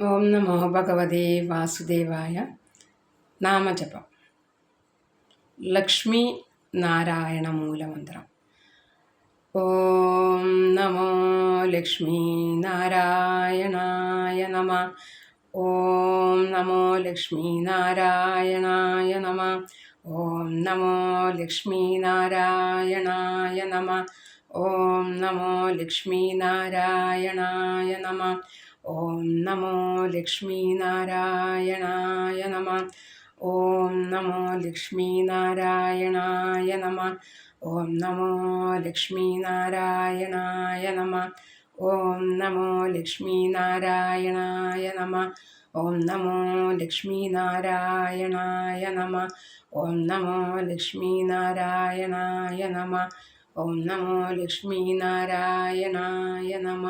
ഓം നമോ ഭഗവതേ വാസുദേവായ നാമജപം. ലക്ഷ്മി നാരായണ മൂലമന്ത്രം. ഓം നമോ ലക്ഷ്മി നാരായണായ നമ. ഓം നമോ ലക്ഷ്മി നാരായണായ നമ. ഓം നമോ ലക്ഷ്മി നാരായണായ നമ. ഓം നമോ ലക്ഷ്മി നാരായണായ നമ. ഓം നമോ ലക്ഷ്മീനാരായണായ നമ. ഓം നമോ ലക്ഷ്മീനാരായണായ നമ. ഓം നമോ ലക്ഷ്മീനാരായണായ നമ. ഓം നമോ ലക്ഷ്മീനാരായണായ നമ. ഓം നമോ ലക്ഷ്മീനാരായണായ നമ. ഓം നമോ ലക്ഷ്മീനാരായണായ നമ. ഓം നമോ ലക്ഷ്മീനാരായണായ നമ.